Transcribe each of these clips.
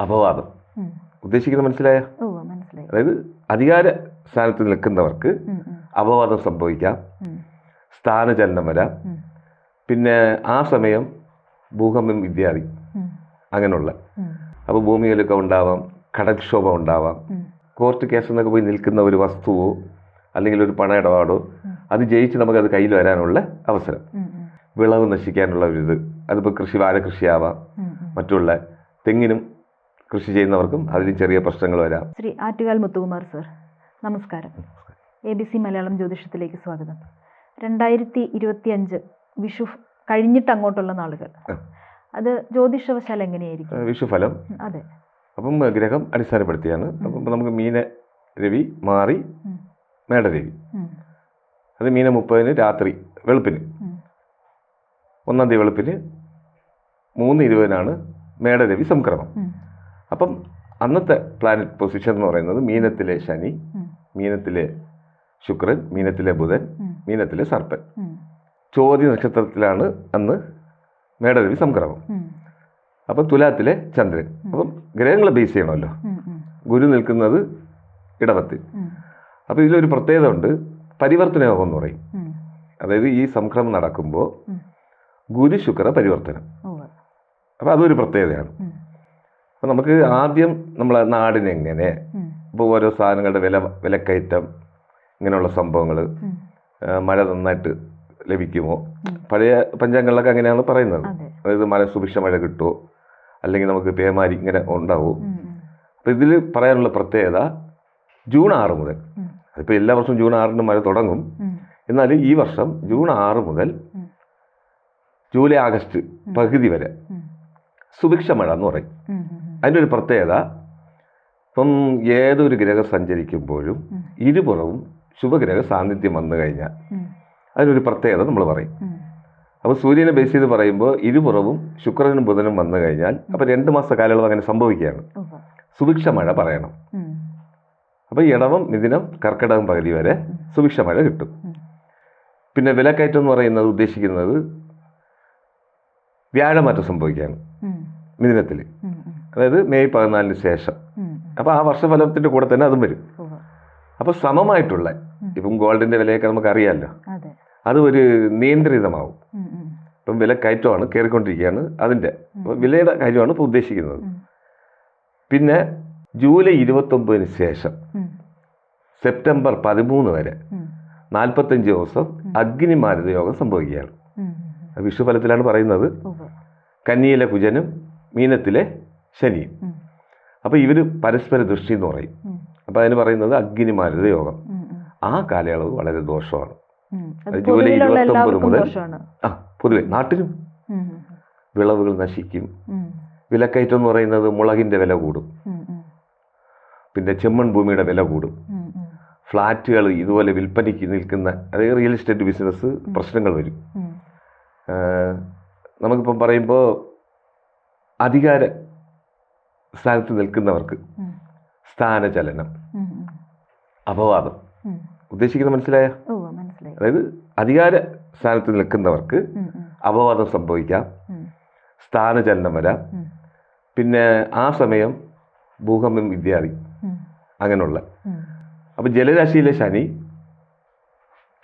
അപവാദം. ഉദ്ദേശിക്കുന്ന ഉദ്ദേശിക്കുന്നത് മനസ്സിലായ? അതായത് അധികാര സ്ഥാനത്ത് നിൽക്കുന്നവർക്ക് അപവാദം സംഭവിക്കാം. സ്ഥാനചലനം വരാം. പിന്നെ ആ സമയം ഭൂകമ്പം ഉം, അങ്ങനെയുള്ള. അപ്പോൾ ഭൂമിയിലൊക്കെ ഉണ്ടാവാം കടൽക്ഷോഭം ഉണ്ടാവാം. കോർട്ട് കേസ് എന്നൊക്കെ പോയി നിൽക്കുന്ന ഒരു വസ്തുവോ അല്ലെങ്കിൽ ഒരു പണ ഇടപാടോ. അത് ജയിച്ച് അത് കയ്യിൽ വരാനുള്ള അവസരം. വിളവ് നശിക്കാനുള്ള ഒരു ഇത്. അതിപ്പോൾ കൃഷി വാഴ കൃഷിയാവാം ഉം, ഉം. മറ്റുള്ള തെങ്ങിനും കൃഷി ചെയ്യുന്നവർക്കും അതിൽ ചെറിയ പ്രശ്നങ്ങൾ വരാം. ശ്രീ ആറ്റുകാൽ മുത്തുകുമാർ സർ നമസ്കാരം. എ ബി സി മലയാളം ജ്യോതിഷത്തിലേക്ക് സ്വാഗതം. രണ്ടായിരത്തി ഇരുപത്തി അഞ്ച് വിഷു കഴിഞ്ഞിട്ട് അങ്ങോട്ടുള്ള നാളുകൾ. അത് ജ്യോതിഷവശാൽ എങ്ങനെയായിരിക്കും? വിഷുഫലം അതെ. അപ്പം ഗ്രഹം അടിസ്ഥാനപ്പെടുത്തിയാണ്. അപ്പം നമുക്ക് മീന രവി മാറി മേടരവി. അത് മീന മുപ്പതിന് രാത്രി വെളുപ്പിന്. ഒന്നാം തീയതി വെളുപ്പിന് മൂന്ന് ഇരുപതിനാണ് മേടരവി സംക്രമം. അപ്പം അന്നത്തെ പ്ലാനറ്റ് പൊസിഷൻ എന്ന് പറയുന്നത് മീനത്തിലെ ശനി മീനത്തിലെ ശുക്രൻ മീനത്തിലെ ബുധൻ മീനത്തിലെ സർപ്പൻ. ചോതി ചോദ്യ നക്ഷത്രത്തിലാണ് അന്ന് മേടരവി സംക്രമം. അപ്പം തുലാത്തിലെ ചന്ദ്രൻ. അപ്പം ഗ്രഹങ്ങളെ ബേസ് ചെയ്യണമല്ലോ. ഗുരു നിൽക്കുന്നത് ഇടവത്തിൽ അപ്പം അപ്പോൾ ഇതിലൊരു പ്രത്യേകത ഉണ്ട്. പരിവർത്തന യോഗം എന്ന് പറയും. അതായത് ഈ സംക്രമം നടക്കുമ്പോൾ ഗുരു ശുക്ര പരിവർത്തനം. അപ്പം അതൊരു പ്രത്യേകതയാണ്. ഉം, അപ്പോൾ നമുക്ക് ആദ്യം നമ്മളെ നാടിനെങ്ങനെ എങ്ങനെ? ഇപ്പോൾ ഓരോ സാധനങ്ങളുടെ വില വിലക്കയറ്റം ഇങ്ങനെയുള്ള സംഭവങ്ങൾ മഴ നന്നായിട്ട് ലഭിക്കുമോ? പഴയ പഞ്ചാംഗങ്ങളിലൊക്കെ അങ്ങനെയാണ് പറയുന്നത്. അതായത് മഴ സുഭിക്ഷ മഴ കിട്ടുമോ അല്ലെങ്കിൽ നമുക്ക് പേമാരി ഇങ്ങനെ ഉണ്ടാവുമോ ഉം, ഉം, അപ്പോൾ ഇതിൽ പറയാനുള്ള പ്രത്യേകത ജൂൺ ആറ് മുതൽ. അതിപ്പോൾ എല്ലാ വർഷവും ജൂൺ ആറിന് മഴ തുടങ്ങും. എന്നാൽ ഈ വർഷം ജൂൺ ആറ് മുതൽ ജൂലൈ ആഗസ്റ്റ് പകുതി വരെ സുഭിക്ഷ മഴ എന്ന് പറയും. അതിന്റെ ഒരു പ്രത്യേകത ഇപ്പം ഏതൊരു ഗ്രഹം സഞ്ചരിക്കുമ്പോഴും. ഇരുപുറവും ശുഭഗ്രഹ സാന്നിധ്യം വന്നു കഴിഞ്ഞാൽ അതിനൊരു പ്രത്യേകത നമ്മൾ പറയും. അപ്പോൾ സൂര്യനെ ബേസ് ചെയ്ത് പറയുമ്പോൾ ഇരുപുറവും ശുക്രനും ബുധനും വന്നു കഴിഞ്ഞാൽ അപ്പോൾ രണ്ട് മാസ കാലയളവ് അങ്ങനെ സംഭവിക്കുകയാണ്. സുഭിക്ഷ മഴ പറയണം. അപ്പോൾ ഇടവം മിഥുനം കർക്കിടകം പകുതി വരെ സുഭിക്ഷ മഴ കിട്ടും. പിന്നെ വിലക്കയറ്റം എന്ന് പറയുന്നത് ഉദ്ദേശിക്കുന്നത് വ്യാഴമാറ്റം സംഭവിക്കുകയാണ് മിഥുനത്തിൽ അതായത് മെയ് പതിനാലിന് ശേഷം. അപ്പോൾ ആ വർഷഫലത്തിന്റെ കൂടെ തന്നെ അതും വരും. അപ്പോൾ സമമായിട്ടുള്ള ഇപ്പം ഗോൾഡിന്റെ വിലയൊക്കെ നമുക്ക് അറിയാമല്ലോ അതെ ഒരു നിയന്ത്രിതമാവും. ഇപ്പം വില കയറ്റമാണ് കയറിക്കൊണ്ടിരിക്കുകയാണ് അതിന്റെ അപ്പോൾ വിലയുടെ കാര്യമാണ് ഇപ്പോൾ ഉദ്ദേശിക്കുന്നത്. പിന്നെ ജൂലൈ ഇരുപത്തൊമ്പതിന് ശേഷം സെപ്റ്റംബർ പതിമൂന്ന് വരെ നാൽപ്പത്തഞ്ച് ദിവസം അഗ്നിമാരുത യോഗം സംഭവിക്കുകയാണ്. വിഷുഫലത്തിലാണ് പറയുന്നത്. കന്നിയിലെ കുജനും മീനത്തിലെ ശനിയും അപ്പോൾ ഇവർ പരസ്പര ദൃഷ്ടി എന്ന് പറയും അപ്പോൾ അതിന് പറയുന്നത് അഗ്നിമാരുത യോഗം. ആ കാലയളവ് വളരെ ദോഷമാണ്. ജൂലൈ ഇരുപത്തി 29 എല്ലാവർക്കും മുതൽ ആ പൊതുവെ നാട്ടിലും വിളവുകൾ നശിക്കും. വിലക്കയറ്റം എന്ന് പറയുന്നത് മുളകിന്റെ വില കൂടും. പിന്നെ ചെമ്മൺ ഭൂമിയുടെ വില കൂടും. ഫ്ലാറ്റുകൾ ഇതുപോലെ വിൽപ്പനയ്ക്ക് നിൽക്കുന്ന അതായത് റിയൽ എസ്റ്റേറ്റ് ബിസിനസ് പ്രശ്നങ്ങൾ വരും. നമുക്കിപ്പം പറയുമ്പോൾ അധികാര സ്ഥാനത്ത് നിൽക്കുന്നവർക്ക് സ്ഥാനചലനം അപവാദം. ഉദ്ദേശിക്കുന്നത് മനസ്സിലായ? അതായത് അധികാര സ്ഥാനത്ത് നിൽക്കുന്നവർക്ക് അപവാദം സംഭവിക്കാം സ്ഥാനചലനം വരാം. പിന്നെ ആ സമയം ഭൂകമ്പം ഇത്യാദി അങ്ങനെയുള്ള. അപ്പൊ ജലരാശിയിലെ ശനി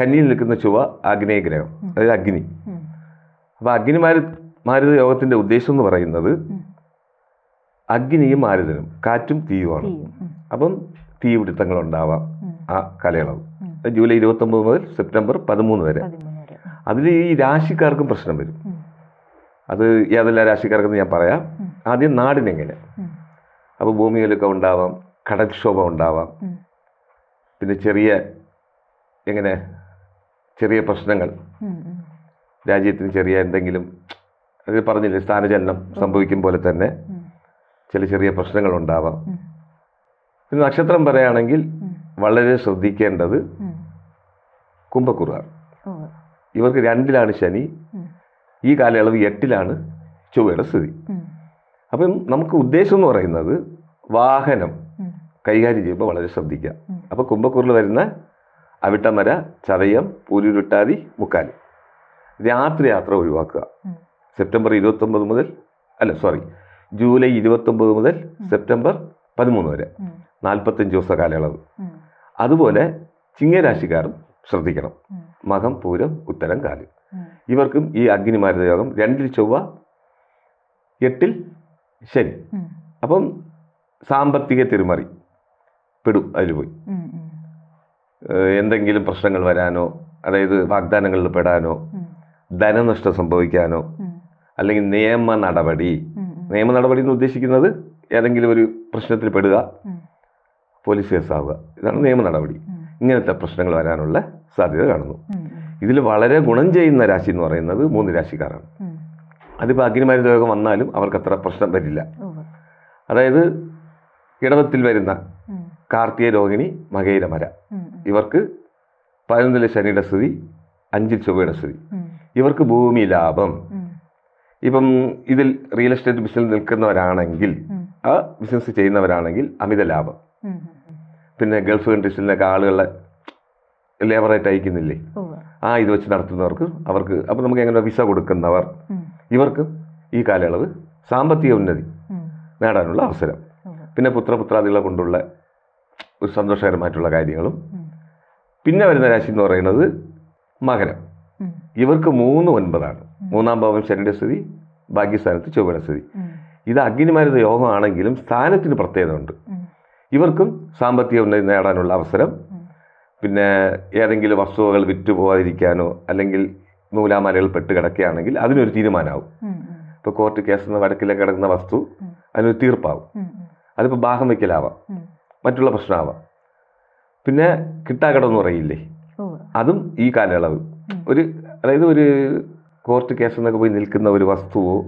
കന്നിയിൽ നിൽക്കുന്ന ചുവ ആഗ്നേയഗ്രഹം അതായത് അഗ്നി. അപ്പൊ അപ്പോൾ അഗ്നി മാരു മാരുത യോഗത്തിന്റെ ഉദ്ദേശം എന്ന് പറയുന്നത്. അഗ്നിയും മാരുതനും കാറ്റും തീയുമാണ്. അപ്പം തീപിടുത്തങ്ങൾ ഉണ്ടാവാം ആ കാലയളവ്. ജൂലൈ ഇരുപത്തി ജൂലൈ ഇരുപത്തൊമ്പത് മുതൽ സെപ്റ്റംബർ പതിമൂന്ന് വരെ. അതിൽ ഈ രാശിക്കാർക്കും പ്രശ്നം വരും. അത് ഏതെല്ലാം രാശിക്കാർക്കെന്ന് ഞാൻ പറയാം. ആദ്യം നാടിനെങ്ങനെ? അപ്പോൾ ഭൂമിയിലൊക്കെ ഉണ്ടാവാം കടൽക്ഷോഭം ഉണ്ടാവാം. പിന്നെ ചെറിയ എങ്ങനെ? ചെറിയ പ്രശ്നങ്ങൾ. രാജ്യത്തിന് ചെറിയ എന്തെങ്കിലും അത് പറഞ്ഞില്ലേ സ്ഥാനചലനം സംഭവിക്കും പോലെ തന്നെ. ചില ചെറിയ പ്രശ്നങ്ങൾ ഉണ്ടാവാം പിന്നെ നക്ഷത്രം പറയുകയാണെങ്കിൽ വളരെ ശ്രദ്ധിക്കേണ്ടത് കുംഭക്കുറാണ്. ഇവർക്ക് രണ്ടിലാണ് ശനി ഈ കാലയളവ് എട്ടിലാണ് ചൊവ്വയുടെ സ്ഥിതി. അപ്പം നമുക്ക് ഉദ്ദേശം എന്ന് പറയുന്നത് വാഹനം കൈകാര്യം ചെയ്യുമ്പോൾ വളരെ ശ്രദ്ധിക്കുക. അപ്പോൾ കുംഭക്കൂറിൽ വരുന്ന അവിട്ടമര ചതയം പൂരുരുട്ടാതി മുക്കാൽ. രാത്രി യാത്ര ഒഴിവാക്കുക. സെപ്റ്റംബർ ഇരുപത്തൊമ്പത് മുതൽ അല്ല സോറി ജൂലൈ ഇരുപത്തൊമ്പത് മുതൽ സെപ്റ്റംബർ പതിമൂന്ന് വരെ. നാൽപ്പത്തഞ്ച് ദിവസ കാലയളവ്. അതുപോലെ ചിങ്ങരാശിക്കാരും ശ്രദ്ധിക്കണം. മകം പൂരം ഉത്തരം കാൽ. ഇവർക്കും ഈ അഗ്നിമാരുത യോഗം രണ്ടിൽ ചൊവ്വ എട്ടിൽ ശനി. അപ്പം സാമ്പത്തിക തിരുമറി പെടും അതിൽ പോയി. എന്തെങ്കിലും പ്രശ്നങ്ങൾ വരാനോ അതായത് വാഗ്ദാനങ്ങളിൽ പെടാനോ ധനനഷ്ടം സംഭവിക്കാനോ അല്ലെങ്കിൽ നിയമ നടപടി നിയമ നടപടി എന്ന് ഉദ്ദേശിക്കുന്നത് ഏതെങ്കിലും ഒരു പ്രശ്നത്തിൽ പെടുക പോലീസ് കേസാവുക. ഇതാണ് നിയമ നടപടി. ഇങ്ങനത്തെ പ്രശ്നങ്ങൾ വരാനുള്ള സാധ്യത കാണുന്നു. ഇതിൽ വളരെ ഗുണം ചെയ്യുന്ന രാശി എന്ന് പറയുന്നത് മൂന്ന് രാശിക്കാരാണ്. അതിപ്പോൾ അഗ്നിമാരി യോഗം വന്നാലും അവർക്ക് അത്ര പ്രശ്നം വരില്ല. അതായത് ഇടവത്തിൽ വരുന്ന കാർത്തിക രോഹിണി മകയിലമര ഇവർക്ക് പതിനൊന്നിലെ ശനിയുടെ സ്ഥിതി അഞ്ചിൽ ചൊവ്വയുടെ സ്ഥിതി. ഇവർക്ക് ഭൂമി ലാഭം. ഇപ്പം ഇതിൽ റിയൽ എസ്റ്റേറ്റ് ബിസിനസ് നിൽക്കുന്നവരാണെങ്കിൽ ആ ബിസിനസ് ചെയ്യുന്നവരാണെങ്കിൽ അമിത ലാഭം. പിന്നെ ഗൾഫ് കൺട്രീസിലൊക്കെ ആളുകളെ ലേബറായിട്ട് അയക്കുന്നില്ലേ ആ ഇത് വെച്ച് നടത്തുന്നവർക്ക് അവർക്ക് അപ്പം നമുക്ക് എങ്ങനെ വിസ കൊടുക്കുന്നവർ? ഇവർക്ക് ഈ കാലയളവ് സാമ്പത്തിക ഉന്നതി നേടാനുള്ള അവസരം. പിന്നെ പുത്രപുത്രാദികളെ കൊണ്ടുള്ള ഒരു സന്തോഷകരമായിട്ടുള്ള കാര്യങ്ങളും. പിന്നെ വരുന്ന രാശി എന്ന് പറയുന്നത് മകരം. ഇവർക്ക് മൂന്ന് ഒൻപതാണ്. മൂന്നാം ഭാവം ശനിയുടെ സ്ഥിതി ഭാഗ്യസ്ഥാനത്ത് ചൊവ്വയുടെ സ്ഥിതി. ഇത് അഗ്നിമാരുത യോഗമാണെങ്കിലും സ്ഥാനത്തിന് പ്രത്യേകത ഉണ്ട് ഇവർക്കും സാമ്പത്തിക ഉന്നതി നേടാനുള്ള അവസരം. പിന്നെ ഏതെങ്കിലും വസ്തുവകൾ വിറ്റുപോകാതിരിക്കാനോ അല്ലെങ്കിൽ നൂലാമാലകൾ പെട്ട് കിടക്കുകയാണെങ്കിൽ അതിനൊരു തീരുമാനമാവും. ഇപ്പോൾ കോർട്ട് കേസ് വടക്കിലേക്ക് കിടക്കുന്ന വസ്തു അതിനൊരു തീർപ്പാവും. അതിപ്പോൾ ഭാഗം വയ്ക്കലാവാം. മറ്റുള്ള പ്രശ്നമാവാം. പിന്നെ കിട്ടാക്കടം എന്ന് പറയില്ലേ? അതും ഈ കാലയളവ്. ഒരു അതായത് ഒരു കോർട്ട് കേസ് എന്നൊക്കെ പോയി നിൽക്കുന്ന ഒരു വസ്തുവോ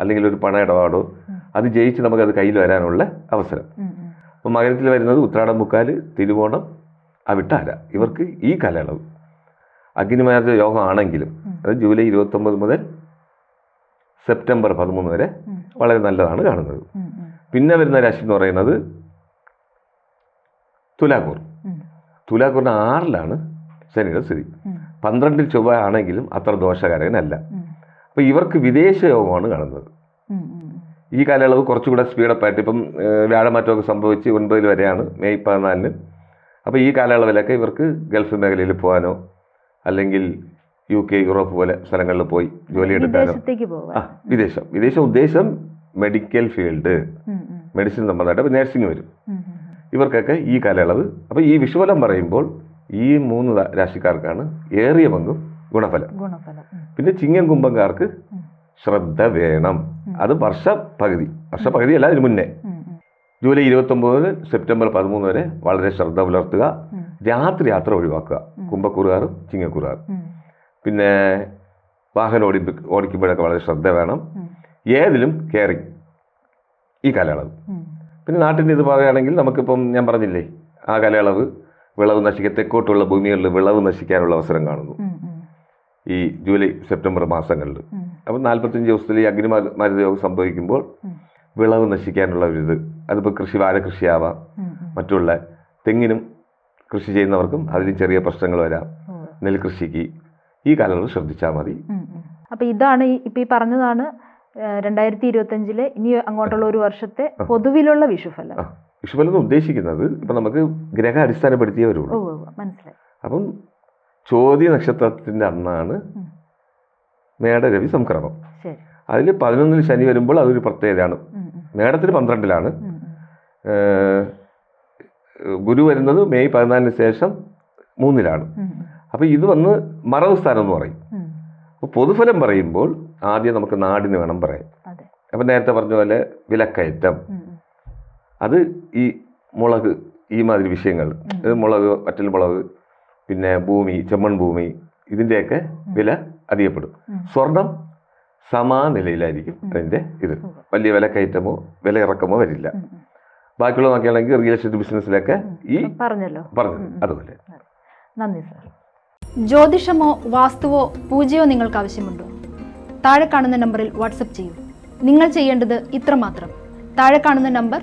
അല്ലെങ്കിൽ ഒരു പണ ഇടപാടോ. അത് ജയിച്ച് അത് കയ്യിൽ വരാനുള്ള അവസരം. അപ്പോൾ മകരത്തിൽ വരുന്നത് ഉത്രാടം മുക്കാൽ തിരുവോണം അവിട്ടാര. ഇവർക്ക് ഈ കാലയളവ്. അഗ്നിമാരുടെ യോഗം ആണെങ്കിലും ഉം. അത് ജൂലൈ ഇരുപത്തൊമ്പത് മുതൽ സെപ്റ്റംബർ പതിമൂന്ന് വരെ വളരെ നല്ലതാണ് കാണുന്നത്. പിന്നെ വരുന്ന രാശി എന്ന് പറയുന്നത് തുലാക്കൂർ. തുലാക്കൂറിന് ആറിലാണ് ശനിയുടെ സ്ഥിതി. പന്ത്രണ്ടിൽ ചൊവ്വ ആണെങ്കിലും അത്ര ദോഷകരകനല്ല. ഉം, അപ്പോൾ ഇവർക്ക് വിദേശ യോഗമാണ് കാണുന്നത് ഈ കാലയളവ് കുറച്ചുകൂടെ സ്പീഡപ്പായിട്ട് ഇപ്പം വ്യാഴമാറ്റമൊക്കെ സംഭവിച്ച് ഒൻപതിൽ വരെയാണ് മെയ് പതിനാലിന്. അപ്പോൾ ഈ കാലയളവിലൊക്കെ ഇവർക്ക് ഗൾഫ് മേഖലയിൽ പോകാനോ അല്ലെങ്കിൽ യു കെ യൂറോപ്പ് പോലെ സ്ഥലങ്ങളിൽ പോയി ജോലി എടുക്കാനോ. ആ വിദേശം. വിദേശം ഉദ്ദേശം മെഡിക്കൽ ഫീൽഡ് മെഡിസിൻ സംബന്ധമായിട്ട് അപ്പോൾ നേഴ്സിംഗ് വരും. ഇവർക്കൊക്കെ ഈ കാലയളവ് അപ്പോൾ ഈ വിഷുവലം പറയുമ്പോൾ ഈ മൂന്ന് രാശിക്കാർക്കാണ് ഏറിയ പങ്കും ഗുണഫലം. ഗുണഫലം. പിന്നെ ചിങ്ങം കുംഭക്കാർക്ക് ശ്രദ്ധ വേണം. അത് വർഷ പകുതി വർഷ പകുതി അല്ല അതിന് മുന്നേ. ജൂലൈ ഇരുപത്തൊമ്പത് മുതൽ സെപ്റ്റംബർ പതിമൂന്ന് വരെ വളരെ ശ്രദ്ധ പുലർത്തുക. രാത്രി യാത്ര ഒഴിവാക്കുക. കുംഭക്കുറുകാറും കുംഭക്കൂറുകാരും ചിങ്ങക്കൂറുകാരും. പിന്നെ വാഹനം ഓടി ഓടിക്കുമ്പോഴൊക്കെ വളരെ ശ്രദ്ധ വേണം. ഏതിലും കെയറിങ് ഈ കാലയളവ്. പിന്നെ നാട്ടിന്റെ ഇത് പറയുകയാണെങ്കിൽ നമുക്കിപ്പം ഞാൻ പറഞ്ഞില്ലേ ആ കാലയളവ് വിളവ് നശിക്കുക തെക്കോട്ടുള്ള ഭൂമികളിൽ വിളവ് നശിക്കാനുള്ള അവസരം കാണുന്നു. ഈ ജൂലൈ സെപ്റ്റംബർ മാസങ്ങളിൽ. അപ്പം നാൽപ്പത്തഞ്ച് ദിവസത്തിൽ ഈ അഗ്നിമാരുത യോഗം സംഭവിക്കുമ്പോൾ വിളവ് നശിക്കാനുള്ള ഒരു ഇത്. അതിപ്പോൾ കൃഷി വാഴ കൃഷിയാവാം. ഉം, ഉം. മറ്റുള്ള തെങ്ങിനും കൃഷി ചെയ്യുന്നവർക്കും അതിന് ചെറിയ പ്രശ്നങ്ങൾ വരാം. നെൽകൃഷിക്ക് ഈ കാലങ്ങളിൽ ശ്രദ്ധിച്ചാൽ മതി. അപ്പൊ ഇതാണ് ഇപ്പൊ ഈ പറഞ്ഞതാണ് രണ്ടായിരത്തി ഇരുപത്തഞ്ചിലെ ഇനി അങ്ങോട്ടുള്ള ഒരു വർഷത്തെ പൊതുവിലുള്ള വിഷുഫലം. എന്ന് ഉദ്ദേശിക്കുന്നത് ഇപ്പം നമുക്ക് ഗ്രഹ അടിസ്ഥാനപ്പെടുത്തിയേ വരുള്ളൂ. മനസ്സിലായി. അപ്പം ചോദ്യ നക്ഷത്രത്തിന്റെ അന്നാണ്. മേടരവി സംക്രമം. അതിൽ പതിനൊന്നിൽ ശനി വരുമ്പോൾ അതൊരു പ്രത്യേകതയാണ്. മേടത്തിന് പന്ത്രണ്ടിലാണ്. ഗുരു വരുന്നത് മെയ് പതിനാലിന് ശേഷം മൂന്നിലാണ്. അപ്പോൾ ഇത് വന്ന് മറവ് സ്ഥാനം എന്ന് പറയും. അപ്പോൾ പൊതുഫലം പറയുമ്പോൾ ആദ്യം നമുക്ക് നാടിന് വേണം പറയാം അപ്പം നേരത്തെ പറഞ്ഞ പോലെ വിലക്കയറ്റം അത് ഈ മുളക് ഈ മാതിരി വിഷയങ്ങൾ. മുളക് വറ്റൽ മുളക് പിന്നെ ഭൂമി ചെമ്മൺ ഭൂമി ഇതിന്റെയൊക്കെ വില അധികപ്പെടും. സ്വർണം സമാനിലയിലായിരിക്കും അതിന്റെ ഇത്. വലിയ വില കയറ്റമോ വില ഇറക്കമോ വരില്ല. ബാക്കിയുള്ള നോക്കുകയാണെങ്കിൽ റിയൽ എസ്റ്റേറ്റ് ബിസിനസ്സിലൊക്കെ ഈ പറഞ്ഞല്ലോ. പറഞ്ഞു അതുപോലെ. നന്ദി സാർ. ജ്യോതിഷമോ വാസ്തുവോ പൂജയോ നിങ്ങൾക്ക് ആവശ്യമുണ്ടോ? താഴെ കാണുന്ന നമ്പറിൽ വാട്സപ്പ് ചെയ്യൂ. നിങ്ങൾ ചെയ്യേണ്ടത് ഇത്രമാത്രം. താഴെ കാണുന്ന നമ്പർ